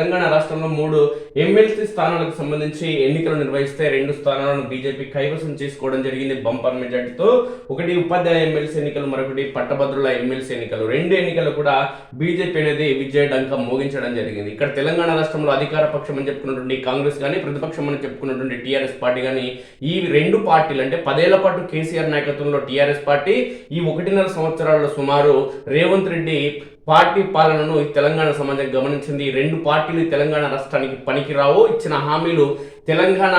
తెలంగాణ రాష్ట్రంలో మూడు ఎమ్మెల్సీ స్థానాలకు సంబంధించి ఎన్నికలు నిర్వహిస్తే రెండు స్థానాలను బీజేపీ కైవసం చేసుకోవడం జరిగింది బంపర్ మెజార్టీతో. ఒకటి ఉపాధ్యాయ ఎమ్మెల్సీ ఎన్నికలు మరొకటి పట్టభద్రుల ఎమ్మెల్సీ ఎన్నికలు. రెండు ఎన్నికలు కూడా బీజేపీ అనేది విజయ డంక మోగించడం జరిగింది. ఇక్కడ తెలంగాణ రాష్ట్రంలో అధికార పక్షం అని చెప్పుకున్నటువంటి కాంగ్రెస్ కానీ ప్రతిపక్షం అని చెప్పుకున్నటువంటి టీఆర్ఎస్ పార్టీ కానీ ఈ రెండు పార్టీలు అంటే పదేళ్ళ పాటు కేసీఆర్ నాయకత్వంలో టీఆర్ఎస్ పార్టీ ఈ ఒకటిన్నర సంవత్సరాల్లో సుమారు రేవంత్ రెడ్డి పార్టీ పాలనను ఈ తెలంగాణ సమాజం గమనించింది. రెండు పార్టీలు తెలంగాణ రాష్ట్రానికి పనికిరావు. ఇచ్చిన హామీలు తెలంగాణ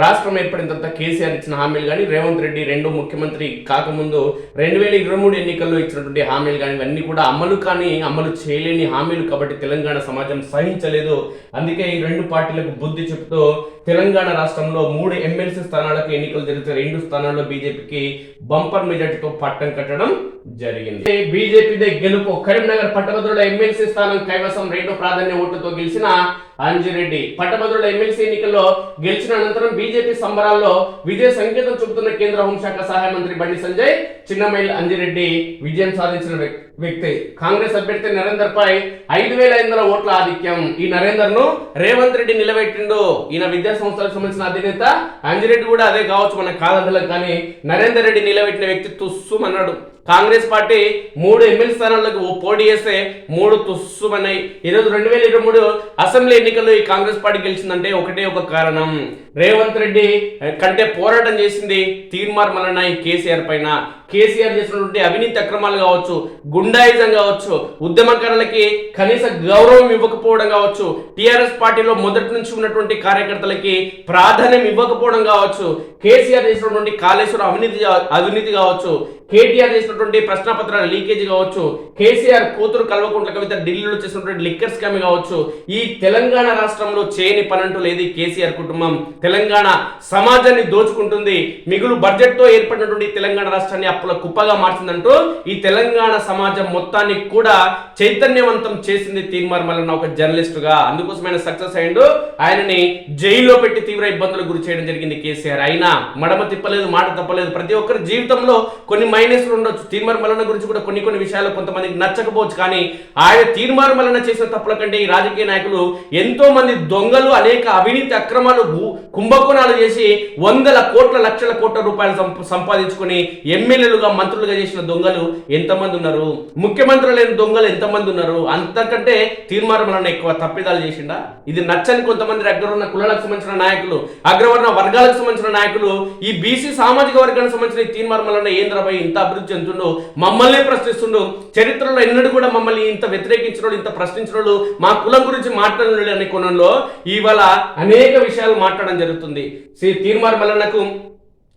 రాష్ట్రం ఏర్పడిన తర్వాత కేసీఆర్ ఇచ్చిన హామీలు కానీ రేవంత్ రెడ్డి రెండు ముఖ్యమంత్రి కాకముందు రెండు వేల ఇరవై మూడు ఎన్నికల్లో ఇచ్చినటువంటి హామీలు కానీ ఇవన్నీ కూడా అమలు కానీ అమలు చేయలేని హామీలు కాబట్టి తెలంగాణ సమాజం సహించలేదు. అందుకే ఈ రెండు పార్టీలకు బుద్ధి చెబుతూ తెలంగాణ రాష్ట్రంలో మూడు ఎమ్మెల్సీ స్థానాలకు ఎన్నికలు జరిగితే రెండు స్థానాల్లో బీజేపీకి బంపర్ మెజార్టీతో పట్టం కట్టడం జరిగింది. బీజేపీ గెలుపు. కరీంనగర్ పట్టభద్రుల ఎమ్మెల్సీ స్థానం కైవసం రెండు ప్రాధాన్య ఓట్లతో గెలిచిన అంజిరెడ్డి. పట్టభద్రుల ఎమ్మెల్సీ ఎన్నికల్లో గెలిచిన అనంతరం బీజేపీ సంబరాల్లో విజయ సంకేతం చూపుతున్న కేంద్ర హోంశాఖ సహాయ మంత్రి బండి సంజయ్ చిన్నమైల్ అంజిరెడ్డి విజయం సాధించిన వ్యక్తి. కాంగ్రెస్ అభ్యర్థి నరేందర్ పై ఐదు వేల ఐదు వందల ఓట్ల ఆధిక్యం. ఈ నరేందర్ను రేవంత్ రెడ్డి నిలబెట్టిండు. ఈయన విద్యా సంస్థలకు సంబంధించిన అధినేత. అంజిరెడ్డి కూడా అదే కావచ్చు మన కాదంతలకు కానీ నరేందర్ రెడ్డి నిలబెట్టిన వ్యక్తి తుస్సుమన్నాడు కాంగ్రెస్ పార్టీ మూడు ఎమ్మెల్యే స్థానాలకు పోటీ చేస్తే మూడు తుస్సుమన్నాయి. ఈరోజు రెండు వేల ఇరవై మూడు అసెంబ్లీ ఎన్నికల్లో ఈ కాంగ్రెస్ పార్టీ గెలిచిందంటే ఒకటే ఒక కారణం. రేవంత్ రెడ్డి కంటే పోరాటం చేసింది తీర్మార్ మల్లన్న ఈ కేసీఆర్ పైన. కేసీఆర్ చేసినటువంటి అవినీతి అక్రమాలు కావచ్చు గుండాయిజం కావచ్చు ఉద్యమకారులకి కనీస గౌరవం ఇవ్వకపోవడం కావచ్చు టీఆర్ఎస్ పార్టీలో మొదటి నుంచి ఉన్నటువంటి కార్యకర్తలకి ప్రాధాన్యం ఇవ్వకపోవడం కావచ్చు కేసీఆర్ చేసినటువంటి కాళేశ్వరం అవినీతి అవినీతి కావచ్చు కేటీఆర్ చేసినటువంటి ప్రశ్నపత్రాల లీకేజ్ కావచ్చు కేసీఆర్ కూతురు కల్వకుంట్ల కవిత ఢిల్లీలో చేసినటువంటి లిక్కర్ స్కామ్ కావచ్చు ఈ తెలంగాణ రాష్ట్రంలో చేయని పనంటూ లేదు కేసీఆర్ కుటుంబం తెలంగాణ సమాజాన్ని దోచుకుంటుంది మిగులు బడ్జెట్తో ఏర్పడినటువంటి తెలంగాణ రాష్ట్రాన్ని అప్పుల కుప్పగా మార్చిందంటూ ఈ తెలంగాణ సమాజం మొత్తాన్ని కూడా చైతన్యవంతం చేసింది తీర్మార్ మల్లన్న ఒక జర్నలిస్ట్గా అందుకోసం ఆయన సక్సెస్ అయ్యిండు. ఆయనని జైల్లో పెట్టి తీవ్ర ఇబ్బందులకు గురి చేయడం జరిగింది కేసీఆర్. అయినా మడమ తిప్పలేదు మాట తప్పలేదు. ప్రతి ఒక్కరి జీవితంలో కొన్ని మైనస్లు ఉండొచ్చు. తీర్మార్ మల్లన్న గురించి కూడా కొన్ని కొన్ని విషయాలు కొంతమందికి నచ్చకపోవచ్చు. కానీ ఆయన తీర్మార్ మల్లన్న చేసిన తప్పుల కంటే ఈ రాజకీయ నాయకులు ఎంతో మంది దొంగలు అనేక అవినీతి అక్రమాలు కుంభకోణాలు చేసి వందల కోట్ల లక్షల కోట్ల రూపాయలు సంపాదించుకుని ఎమ్మెల్యేలు ఎమ్మెల్యేలుగా మంత్రులుగా చేసిన దొంగలు ఎంతమంది ఉన్నారు? ముఖ్యమంత్రులు లేని దొంగలు ఎంతమంది ఉన్నారు? అంతకంటే తీర్మానం ఎక్కువ తప్పిదాలు చేసిండా? ఇది నచ్చని కొంతమంది అగ్రవర్ణ కులాలకు సంబంధించిన నాయకులు అగ్రవర్ణ వర్గాలకు సంబంధించిన నాయకులు ఈ బీసీ సామాజిక వర్గానికి సంబంధించిన తీర్మానం ఏంద్రపై ఇంత అభివృద్ధి చెందుతుండో? మమ్మల్ని ప్రశ్నిస్తుండు. చరిత్రలో ఎన్నడూ కూడా మమ్మల్ని ఇంత వ్యతిరేకించిన ఇంత ప్రశ్నించిన మా కులం గురించి మాట్లాడలేదు అనే కోణంలో ఇవాళ అనేక విషయాలు మాట్లాడడం జరుగుతుంది. శ్రీ తీర్మార్ మల్లన్నకు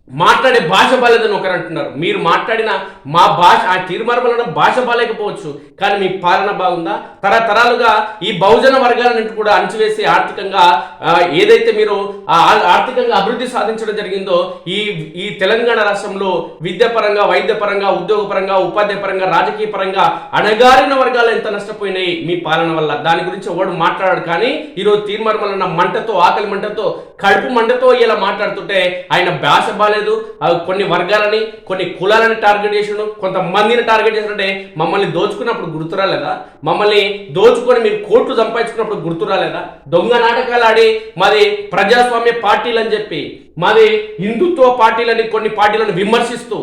మాట్లాడే భాష బాలేదని ఒకరు అంటున్నారు. మీరు మాట్లాడిన మా భాష ఆ తీర్మానం భాష బాలేకపోవచ్చు. కానీ మీ పాలన బాగుందా? తరతరాలుగా ఈ బహుజన వర్గాలను కూడా అణచివేసి ఆర్థికంగా ఏదైతే మీరు ఆర్థికంగా అభివృద్ధి సాధించడం జరిగిందో ఈ ఈ తెలంగాణ రాష్ట్రంలో విద్యాపరంగా వైద్యపరంగా ఉద్యోగపరంగా ఉపాధ్యాయ పరంగా రాజకీయ పరంగా అణగారిన వర్గాలు ఎంత నష్టపోయినాయి మీ పాలన వల్ల? దాని గురించి ఎవడు మాట్లాడాడు? కానీ ఈరోజు తీర్మానం మంటతో ఆకలి మంటతో కడుపు మంటతో ఇలా మాట్లాడుతుంటే ఆయన భాష బాలేదు అవి కొన్ని వర్గాలని కొన్ని కులాలని టార్గెట్ చేసిండు. కొంతమందిని టార్గెట్ చేసినట్టే మమ్మల్ని దోచుకున్నప్పుడు గుర్తురాలేదా మమ్మల్ని దోచుకొని మీరు కోట్లు సంపాదించుకున్నప్పుడు గుర్తురాలేదా దొంగ నాటకాలు ఆడి మాది ప్రజాస్వామ్య పార్టీలు అని చెప్పి మాది హిందుత్వ పార్టీలని కొన్ని పార్టీలను విమర్శిస్తూ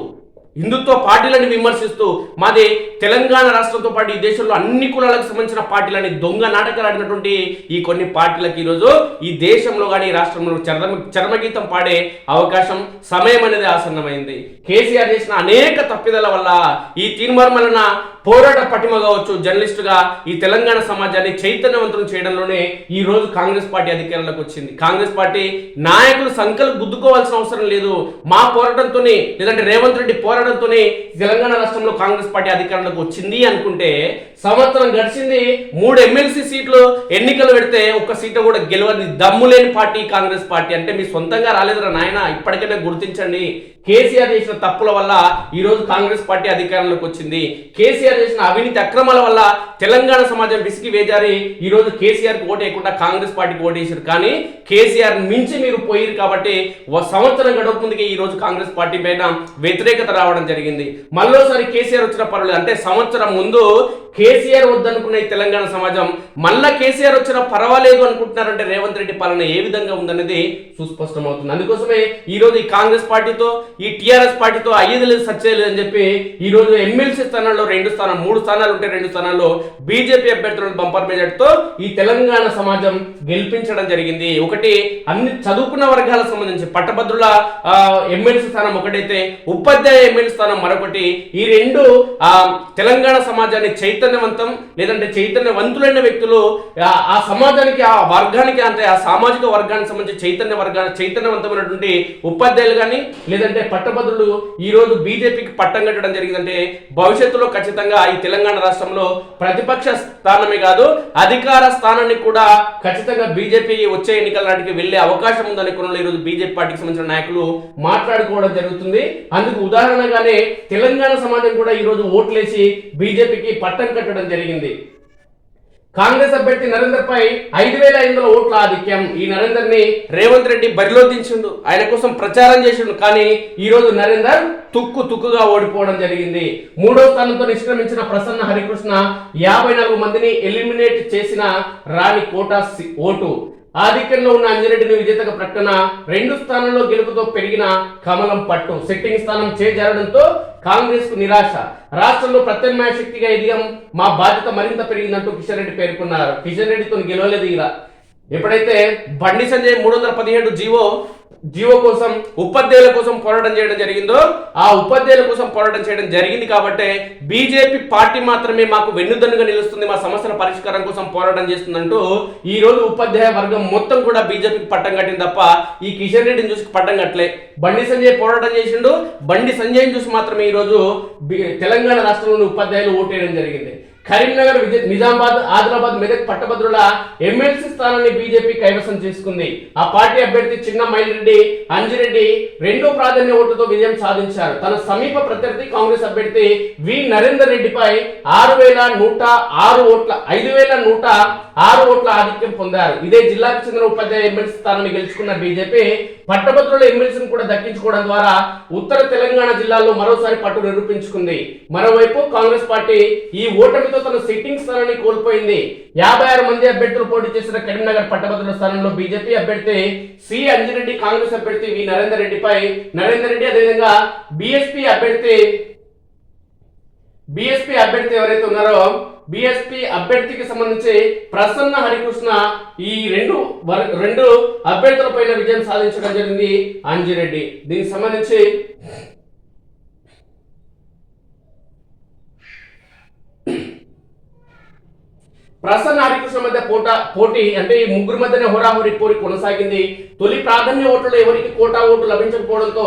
హిందుత్వ పార్టీలను విమర్శిస్తూ మాది తెలంగాణ రాష్ట్రంతో పాటు ఈ దేశంలో అన్ని కులాలకు సంబంధించిన పార్టీలని దొంగ నాటకాలు ఆడినటువంటి ఈ కొన్ని పార్టీలకు ఈరోజు ఈ దేశంలో కానీ ఈ రాష్ట్రంలో చరమ చరమగీతం పాడే అవకాశం సమయం అనేది ఆసన్నమైంది. కేసీఆర్ చేసిన అనేక తప్పిదల వల్ల ఈ తీర్మానం వలన పోరాట పటిమ కావచ్చు జర్నలిస్టుగా ఈ తెలంగాణ సమాజాన్ని చైతన్యవంతం చేయడంలోనే ఈ రోజు కాంగ్రెస్ పార్టీ అధికారంలోకి వచ్చింది. కాంగ్రెస్ పార్టీ నాయకులు సంఖ్యలు గుద్దుకోవాల్సిన అవసరం లేదు. మా పోరాటంతోనే లేదంటే రేవంత్ రెడ్డి పోరాటంతోనే తెలంగాణ రాష్ట్రంలో కాంగ్రెస్ పార్టీ అధికారంలోకి వచ్చింది అనుకుంటే సంవత్సరం గడిచింది మూడు ఎమ్మెల్సీ సీట్లు ఎన్నికలు పెడితే ఒక్క సీటు కూడా గెలవని దమ్ము లేని పార్టీ కాంగ్రెస్ పార్టీ. అంటే మీ సొంతంగా రాలేదురా నాయన ఇప్పటికైనా గుర్తించండి. కేసీఆర్ చేసిన తప్పుల వల్ల ఈ రోజు కాంగ్రెస్ పార్టీ అధికారంలోకి వచ్చింది. కేసీఆర్ చేసిన అవినీతి అక్రమాల వల్ల తెలంగాణ సమాజం విసిగి వేజారి ఈ రోజు కేసీఆర్ ఓటేయకుండా కాంగ్రెస్ పార్టీకి ఓటేసారు కానీ కేసీఆర్ మించి మీరు పోయారు కాబట్టి సంవత్సరం గడప ముందుకే ఈ రోజు కాంగ్రెస్ పార్టీ పైన వ్యతిరేకత రావడం జరిగింది. మళ్ళోసారి కేసీఆర్ వచ్చిన పర్వాలేదు. అంటే సంవత్సరం ముందు కేసీఆర్ వద్దనుకున్న ఈ తెలంగాణ సమాజం మళ్ళా కేసీఆర్ వచ్చినా పర్వాలేదు అనుకుంటున్నారంటే రేవంత్ రెడ్డి పాలన ఏ విధంగా ఉందనేది సుస్పష్టమవుతుంది. అందుకోసమే ఈరోజు ఈ కాంగ్రెస్ పార్టీతో ఈ టీఆర్ఎస్ పార్టీతో అయ్యేది లేదు సచ్చేది అని చెప్పి ఈ రోజు ఎమ్మెల్సీ స్థానాల్లో రెండు స్థానం మూడు స్థానాలు ఉంటే రెండు స్థానాల్లో బీజేపీ అభ్యర్థులను బంపర్ మెజార్టీతో ఈ తెలంగాణ సమాజం గెలిపించడం జరిగింది. ఒకటి అన్ని చదువుకున్న వర్గాలకు సంబంధించి పట్టభద్రుల ఎమ్మెల్సీ స్థానం ఒకటైతే ఉపాధ్యాయ ఎమ్మెల్సీ స్థానం మరొకటి. ఈ రెండు ఆ తెలంగాణ సమాజాన్ని చైతన్యవంతం లేదంటే చైతన్యవంతులైన వ్యక్తులు ఆ- ఆ సమాజానికి ఆ వర్గానికి అంటే ఆ సామాజిక వర్గానికి సంబంధించి చైతన్య వర్గా చైతన్యవంతమైనటువంటి ఉపాధ్యాయులు కానీ లేదంటే పట్టభద్రులు ఈ రోజు బీజేపీకి పట్టం కట్టడం జరిగిందంటే భవిష్యత్తులో ఖచ్చితంగా ఈ తెలంగాణ రాష్ట్రంలో ప్రతిపక్ష స్థానమే కాదు అధికార స్థానాన్ని కూడా ఖచ్చితంగా బీజేపీ వచ్చే ఎన్నికల నాటికి వెళ్ళే అవకాశం ఉందనే కోణంలో ఈ రోజు బీజేపీ పార్టీకి సంబంధించిన నాయకులు మాట్లాడుకోవడం జరుగుతుంది. అందుకు ఉదాహరణగానే తెలంగాణ సమాజం కూడా ఈ రోజు ఓట్లేసి బీజేపీకి పట్టం కట్టడం జరిగింది. కాంగ్రెస్ అభ్యర్థి నరేందర్ పై ఐదు వేల ఐదు వందల ఓట్ల ఆధిక్యం. ఈ నరేందర్ని రేవంత్ రెడ్డి బరిలో దించిండు. ఆయన కోసం ప్రచారం చేసిండు. కానీ ఈ రోజు నరేందర్ తుక్కు తుక్కుగా ఓడిపోవడం జరిగింది. మూడో స్థానంతో నిష్క్రమించిన ప్రసన్న హరికృష్ణ యాభై నాలుగు మందిని ఎలిమినేట్ చేసిన రాణి కోటా ఓటు. ఆధిక్యంలో ఉన్న అంజిరెడ్డిని విజేతగా ప్రకటన రెండు స్థానంలో గెలుపుతో పెరిగిన కమలం పట్టు. సిట్టింగ్ స్థానం చేజారడంతో కాంగ్రెస్కు నిరాశ. రాష్ట్రంలో ప్రత్యామ్నాయ శక్తిగా ఎదిగాం. మా బాధ్యత మరింత పెరిగిందంటూ కిషన్ రెడ్డి పేర్కొన్నారు. కిషన్ రెడ్డితో గెలవలేదు ఇలా ఎప్పుడైతే బండి సంజయ్ మూడు వందల పదిహేడు జీవో జీవో కోసం ఉపాధ్యాయుల కోసం పోరాటం చేయడం జరిగిందో ఆ ఉపాధ్యాయుల కోసం పోరాటం చేయడం జరిగింది కాబట్టి బీజేపీ పార్టీ మాత్రమే మాకు వెన్నుదన్నుగా నిలుస్తుంది మా సమస్యల పరిష్కారం కోసం పోరాటం చేస్తుందంటూ ఈ రోజు ఉపాధ్యాయ వర్గం మొత్తం కూడా బీజేపీకి పట్టం కట్టింది తప్ప ఈ కిషన్ రెడ్డిని చూసి పట్టం కట్టలే. బండి సంజయ్ పోరాటం చేసిండు బండి సంజయ్ని చూసి మాత్రమే ఈ రోజు తెలంగాణ రాష్ట్రంలోని ఉపాధ్యాయులు ఓటేయడం జరిగింది. కరీంనగర్ నిజామాబాద్ ఆదిలాబాద్ మెదక్ పట్టభద్రుల ఎమ్మెల్సీ స్థానాన్ని బీజేపీ కైవసం చేసుకుంది. ఆ పార్టీ అభ్యర్థి చిన్న మైలిరెడ్డి అంజిరెడ్డి రెండో ప్రాధాన్య ఓట్లతో విజయం సాధించారు. తన సమీప ప్రత్యర్థి కాంగ్రెస్ అభ్యర్థి వి నరేందర్ రెడ్డిపై ఆరు వేల నూట ఆరు ఓట్ల ఐదు వేల నూట ఆరు ఓట్ల ఆధిక్యం పొందారు. ఇదే జిల్లాకు చెందిన ఉపాధ్యాయ ఎమ్మెల్సీ స్థానాన్ని గెలుచుకున్న బీజేపీ పట్టభద్రుల ఎమ్మెల్సీని కూడా దక్కించుకోవడం ద్వారా ఉత్తర తెలంగాణ జిల్లాలో మరోసారి పట్టు నిరూపించుకుంది. మరోవైపు కాంగ్రెస్ పార్టీ ఈ ఓటమితో తన సిట్టింగ్ స్థానాన్ని కోల్పోయింది. యాభై ఆరు మంది అభ్యర్థులు పోటీ చేసిన కరీంనగర్ పట్టభద్రుల స్థానంలో బీజేపీ అభ్యర్థి సి అంజిరెడ్డి కాంగ్రెస్ అభ్యర్థి వి నరేందర్ రెడ్డిపై నరేందర్ రెడ్డి అదేవిధంగా బీఎస్పీ అభ్యర్థి బీఎస్పీ అభ్యర్థి ఎవరైతే ఉన్నారో బీఎస్పీ అభ్యర్థికి సంబంధించి ప్రసన్న హరికృష్ణ ఈ రెండు వర్- రెండు అభ్యర్థులపైన విజయం సాధించడం జరిగింది అంజిరెడ్డి. దీనికి సంబంధించి ప్రసన్న హరికృష్ణ మధ్య పోట పోటీ అంటే ఈ ముగ్గురు మధ్యనే హోరాహోరీ పోటీ కొనసాగింది. తొలి ప్రాధాన్య ఓట్లలో ఎవరికి కోటా ఓటు లభించకపోవడంతో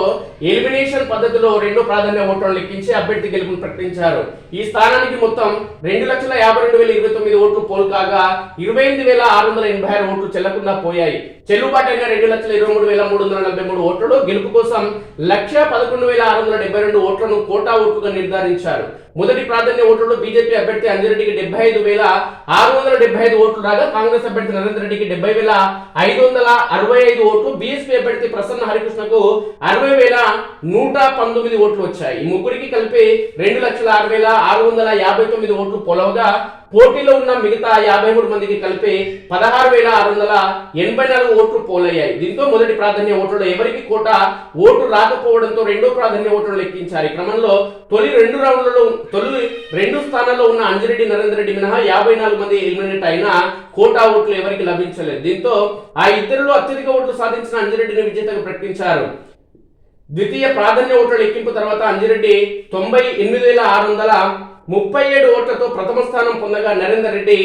ఎలిమినేషన్ పద్ధతిలో రెండు ప్రాధాన్య ఓట్లను లెక్కించి అభ్యర్థి గెలుపును ప్రకటించారు. ఈ స్థానానికి మొత్తం రెండు లక్షల యాభై రెండు వేల ఇరవై తొమ్మిది ఓట్లు పోల్ కాగా ఇరవై ఎనిమిది వేల ఆరు వందల ఎనభై ఆరు ఓట్లు చెల్లకుండా పోయాయి. చెల్లుబాటు అయిన రెండు లక్షల ఇరవై మూడు వేల మూడు వందల నలభై మూడు ఓట్లలో గెలుపు కోసం లక్ష పదకొండు వేల ఆరు వందల డెబ్బై రెండు ఓట్లను కోటా ఓట్లుగా నిర్ధారించారు. మొదటి ప్రాధాన్య ఓట్లలో బీజేపీ అభ్యర్థి అంజిరెడ్డికి డెబ్బై ఐదు వేల ఆరు వందల డెబ్బై ఐదు ఓట్లు రాగా కాంగ్రెస్ అభ్యర్థి నరేంద్ర రెడ్డికి డెబ్బై వేల ఐదు వందల అరవై ఐదు ఓట్లు బీఎస్పీ అభ్యర్థి ప్రసన్న హరికృష్ణకు అరవై వేల నూట పంతొమ్మిది ఓట్లు వచ్చాయి. ఈ ముగ్గురికి కలిపి రెండు లక్షల ఆరు వేల ఆరు వందల యాభై తొమ్మిది ఓట్లు పొలవగా పోటీలో ఉన్న మిగతా యాభై మూడు మందికి కలిపి పదహారు వేల ఆరు వందల ఎనభై నాలుగు ఓట్లు పోలయ్యాయి. దీంతో మొదటి ప్రాధాన్య ఓట్లలో ఎవరికి కోట ఓటు రాకపోవడంతో రెండో ప్రాధాన్య ఓట్లను లెక్కించారు. ఈ క్రమంలో తొలి రెండు రౌండ్లలో తొలి రెండు స్థానాల్లో ఉన్న అంజిరెడ్డి నరేందర్ రెడ్డి మినహా యాభై నాలుగు మంది ఎలిమినేట్ అయినా కోటా ఓట్లు ఎవరికి లభించలేదు. దీంతో ఆ ఇద్దరిలో అత్యధిక ఓట్లు సాధించిన అంజిరెడ్డిని విజేతగా ప్రకటించారు. ద్వితీయ ప్రాధాన్య ఓట్ల లెక్కింపు తర్వాత అంజిరెడ్డి తొంభై ఎనిమిది వేల ఆరు వందల ముప్పై ఏడు ఓట్లతో ప్రథమ స్థానం పొందగా నరేందర్ రెడ్డి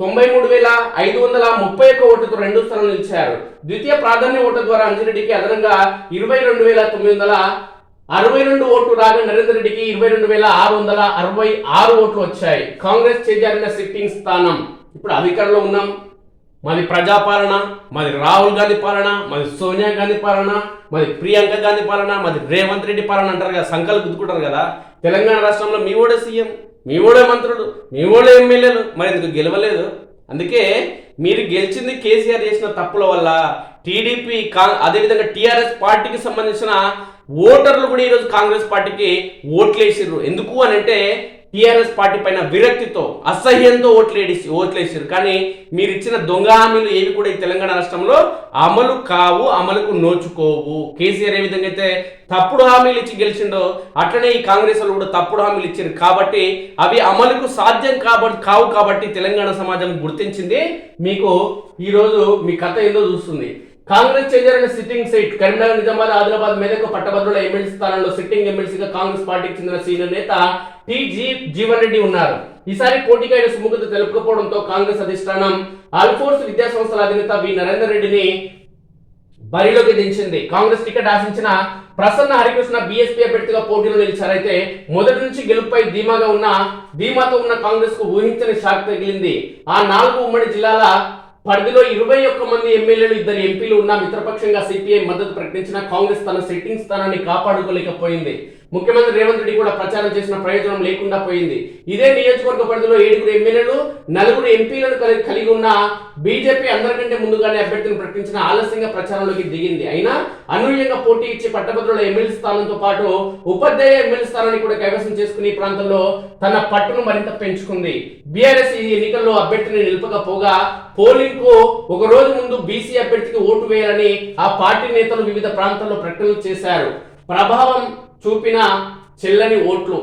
తొంభై మూడు వేల ఐదు వందల ముప్పై ఒక్క ఓట్లతో రెండో స్థానం నిలిచారు. ద్వితీయ ప్రాధాన్య ఓట్ల ద్వారా అంజిరెడ్డికి అదనంగా ఇరవై రెండు వేల తొమ్మిది వందల అరవై రెండు ఓట్లు రాగా నరేంద్ర రెడ్డికి ఇరవై రెండు వేల ఆరు వందల అరవై ఆరు ఓట్లు వచ్చాయి. కాంగ్రెస్ చేజారిన సిట్టింగ్ స్థానం. ఇప్పుడు అధికారంలో ఉన్నాం. మాది ప్రజాపాలన మాది రాహుల్ గాంధీ పాలన మాది సోనియా గాంధీ పాలన మాది ప్రియాంక గాంధీ పాలన మాది రేవంత్ రెడ్డి పాలన అంటారు కదా సంకల్ప గుద్దుకుంటారు కదా? తెలంగాణ రాష్ట్రంలో మీ ఓడే సీఎం మీ ఓడే మంత్రులు మీ ఓడే ఎమ్మెల్యేలు మరి ఎందుకు గెలవలేదు? అందుకే మీరు గెలిచింది కేసీఆర్ చేసిన తప్పుల వల్ల టీడీపీ కా అదేవిధంగా టీఆర్ఎస్ పార్టీకి సంబంధించిన ఓటర్లు కూడా ఈరోజు కాంగ్రెస్ పార్టీకి ఓట్లేసిర్రు. ఎందుకు అని అంటే టీఆర్ఎస్ పార్టీ పైన విరక్తితో అసహ్యంతో ఓట్లేసి ఓట్లేసారు కానీ మీరు ఇచ్చిన దొంగ హామీలు ఏవి కూడా ఈ తెలంగాణ రాష్ట్రంలో అమలు కావు అమలుకు నోచుకోవు. కేసీఆర్ ఏ విధంగా అయితే తప్పుడు హామీలు ఇచ్చి గెలిచిండో అట్లనే ఈ కాంగ్రెస్ వాళ్ళు కూడా తప్పుడు హామీలు ఇచ్చారు కాబట్టి అవి అమలుకు సాధ్యం కాబట్టి కావు కాబట్టి తెలంగాణ సమాజం గుర్తించింది. మీకు ఈరోజు మీ కథ ఏదో చూస్తుంది. కాంగ్రెస్ చేజారని సిట్టింగ్ సీట్ కరీంనగర్ నిజామాబాద్ ఆదిలాబాద్ మెదక్ పట్టభద్రుల ఎమ్మెల్సీ స్థానంలో సిట్టింగ్ ఎమ్మెల్సీగా కాంగ్రెస్ పార్టీకి చెందిన సీనియర్ నేత టీజీ జి జీవన్ రెడ్డి ఉన్నారు. ఈసారి పోటీకి ఆయన సుముఖత తెలుపకపోవడంతో కాంగ్రెస్ అధిష్టానం ఆల్ఫోర్స్ విద్యా సంస్థల అధినేత వి. నరేందర్ రెడ్డిని బరిలోకి దించింది. కాంగ్రెస్ టికెట్ ఆశించిన ప్రసన్న హరికృష్ణ బీఎస్పీ అభ్యర్థిగా పోటీలో నిలిచారైతే మొదటి నుంచి గెలుపుపై ధీమాగా ఉన్న ధీమాతో ఉన్న కాంగ్రెస్కు ఊహించని షాక్ తగిలింది. ఆ నాలుగు ఉమ్మడి జిల్లాల పరిధిలో ఇరవై ఒక్క మంది ఎమ్మెల్యేలు ఇద్దరు ఎంపీలు ఉన్న మిత్రపక్షంగా సిపిఐ మద్దతు ప్రకటించిన కాంగ్రెస్ తన సిట్టింగ్ స్థానాన్ని కాపాడుకోలేకపోయింది. ముఖ్యమంత్రి రేవంత్ రెడ్డి కూడా ప్రచారం చేసిన ప్రయోజనం లేకుండా పోయింది. ఇదే నియోజకవర్గ పరిధిలో ఏడుగురు ఎమ్మెల్యేలు నలుగురు ఎంపీలను కలిగి కలిగి ఉన్న బీజేపీ అందరికంటే ముందుగానే అభ్యర్థిని ప్రకటించిన ఆలస్యంగా ప్రచారంలోకి దిగింది. అయినా అనూహ్యంగా పోటీ ఇచ్చి పట్టభద్రుల ఎమ్మెల్యే స్థానంతో పాటు ఉపాధ్యాయ ఎమ్మెల్యే స్థానాన్ని కూడా కైవసం చేసుకుని ఈ ప్రాంతంలో తన పట్టును మరింత పెంచుకుంది. బీఆర్ఎస్ ఈ ఎన్నికల్లో అభ్యర్థిని నిలపకపోగా పోలింగ్కు ఒక రోజు ముందు బీసీ అభ్యర్థికి ఓటు వేయాలని ఆ పార్టీ నేతలు వివిధ ప్రాంతాల్లో ప్రకటనలు చేశారు. ప్రభావం చూపిన చెల్లని ఓట్లు.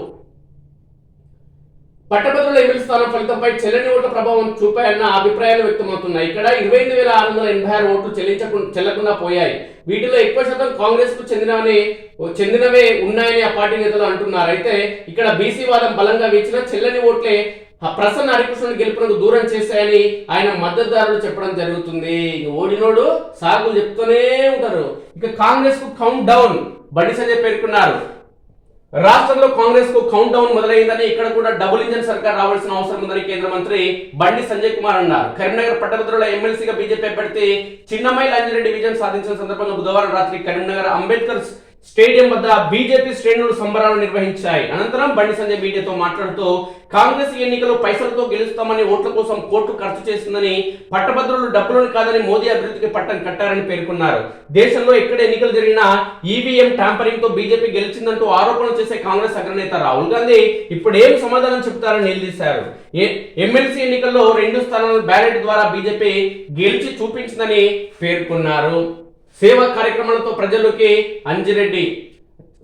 పట్టభద్రుల ఎమ్మెల్యే స్థానం ఫలితంపై చెల్లని ఓట్ల ప్రభావం చూపాయన్న అభిప్రాయాలు వ్యక్తమవుతున్నాయి. ఇక్కడ ఇరవై ఎనిమిది వేల ఆరు వందల ఎనభై ఆరు ఓట్లు చెల్లించకుండా చెల్లకుండా పోయాయి. వీటిలో ఎక్కువ శాతం కాంగ్రెస్కు చెందినవని చెందినవే ఉన్నాయని ఆ పార్టీ నేతలు అంటున్నారు. అయితే ఇక్కడ బీసీ వాదం బలంగా వీచిన చెల్లని ఓట్లే ఆ ప్రసన్న హరికృష్ణుడు గెలుపునకు దూరం చేశాయని ఆయన మద్దతుదారులు చెప్పడం జరుగుతుంది. ఓడినోడు సాగులు చెప్తూనే ఉంటారు. ఇక కాంగ్రెస్కు కౌంట్ డౌన్ బండి సంజయ్ పేర్కొన్నారు. రాష్ట్రంలో కాంగ్రెస్కు కౌంట్ డౌన్ మొదలైందని ఇక్కడ కూడా డబుల్ ఇంజన్ సర్కార్ రావాల్సిన అవసరం ఉందని కేంద్ర మంత్రి బండి సంజయ్ కుమార్ అన్నారు. కరీంనగర్ పట్టభద్రుల ఎమ్మెల్సీగా బీజేపీ పెడితే చిన్నమై లంజిరెడ్డి విజయం సాధించిన సందర్భంగా బుధవారం రాత్రి కరీంనగర్ అంబేద్కర్ స్టేడియం వద్ద బీజేపీ శ్రేణులు సంబరాలు నిర్వహించాయి. అనంతరం బండి సంజయ్ మీడియాతో మాట్లాడుతూ కాంగ్రెస్ ఎన్నికలు పైసలతో గెలుస్తామని ఓట్ల కోసం కోర్టు ఖర్చు చేస్తుందని పట్టభద్రులు డబ్బులను కాదని మోదీ అభివృద్ధికి పట్టం కట్టారని పేర్కొన్నారు. దేశంలో ఎక్కడ ఎన్నికలు జరిగినా ఈవీఎం ట్యాంపరింగ్తో బీజేపీ గెలిచిందంటూ ఆరోపణలు చేసే కాంగ్రెస్ అగ్రనేత రాహుల్ గాంధీ ఇప్పుడు ఏం సమాధానం చెప్తారని నిలదీశారు. ఏ- ఎమ్మెల్సీ ఎన్నికల్లో రెండు స్థానాలను బ్యాలెట్ ద్వారా బీజేపీ గెలిచి చూపించిందని పేర్కొన్నారు. సేవా కార్యక్రమాలతో ప్రజల్లోకి అంజిరెడ్డి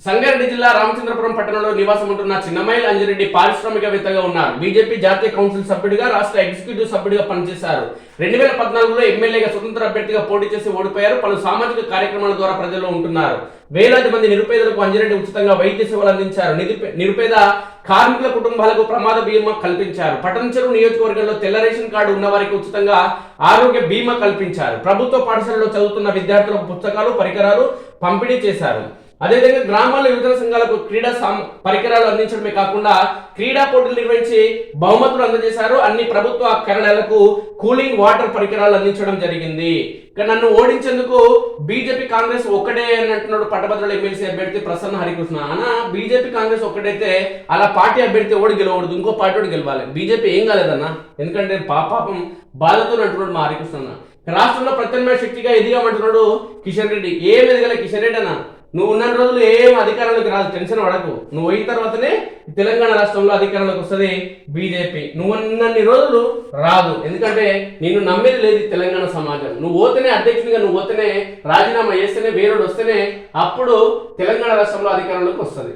సంగారెడ్డి జిల్లా రామచంద్రపురం పట్టణంలో నివాసం ఉంటున్న చిన్నమైల్ అంజిరెడ్డి పారిశ్రామికవేత్తగా ఉన్నారు. బీజేపీ జాతీయ కౌన్సిల్ సభ్యుడిగా రాష్ట్ర ఎగ్జిక్యూటివ్ సభ్యుడిగా పనిచేశారు. రెండు వేల పద్నాలుగులో ఎమ్మెల్యేగా స్వతంత్ర అభ్యర్థిగా పోటీ చేసి ఓడిపోయారు. పలు సామాజిక కార్యక్రమాల ద్వారా ప్రజల్లో ఉంటున్నారు. వేలాది మంది నిరుపేదలకు అంజిరెడ్డి ఉచితంగా వైద్య సేవలు అందించారు. నిరుపే- నిరుపేద కార్మికుల కుటుంబాలకు ప్రమాద బీమా కల్పించారు. పట్టణ చెరువు నియోజకవర్గంలో తెల్ల రేషన్ కార్డు ఉన్న వారికి ఉచితంగా ఆరోగ్య బీమా కల్పించారు. ప్రభుత్వ పాఠశాలలో చదువుతున్న విద్యార్థులకు పుస్తకాలు పరికరాలు పంపిణీ చేశారు. అదేవిధంగా గ్రామాల్లో యువజన సంఘాలకు క్రీడా పరికరాలు అందించడమే కాకుండా క్రీడా పోటీలు నిర్వహించి బహుమతులు అందజేశారు. అన్ని ప్రభుత్వ కరణాలకు కూలింగ్ వాటర్ పరికరాలు అందించడం జరిగింది. నన్ను ఓడించేందుకు బీజేపీ కాంగ్రెస్ ఒక్కడే అని అంటున్నాడు పట్టభద్రుల ఎమ్మెల్సీ అభ్యర్థి ప్రసన్న హరికృష్ణ. అనా బీజేపీ కాంగ్రెస్ ఒక్కటైతే అలా పార్టీ అభ్యర్థి ఓడి గెలవకూడదు ఇంకో పార్టీ ఓడి గెలవాలి. బీజేపీ ఏం కాలేదన్నా? ఎందుకంటే పాపం బాధతో అంటున్నాడు మా హరికృష్ణ అన్న. రాష్ట్రంలో ప్రత్యామ్నాయ శక్తిగా ఎదిగామంటున్నాడు కిషన్ రెడ్డి. ఏం ఎదగలే కిషన్ రెడ్డి అన్న? నువ్వు ఉన్న రోజులు ఏం అధికారంలోకి రాదు టెన్షన్ పడకు. నువ్వు అయిన తర్వాతనే తెలంగాణ రాష్ట్రంలో అధికారంలోకి వస్తుంది బీజేపీ. నువ్వు ఉన్నన్ని రోజులు రాదు. ఎందుకంటే నేను నమ్మేది లేదు తెలంగాణ సమాజం. నువ్వు పోతేనే అధ్యక్షుడిగా నువ్వు పోతేనే రాజీనామా చేస్తేనే వేరేడు వస్తేనే అప్పుడు తెలంగాణ రాష్ట్రంలో అధికారంలోకి వస్తుంది.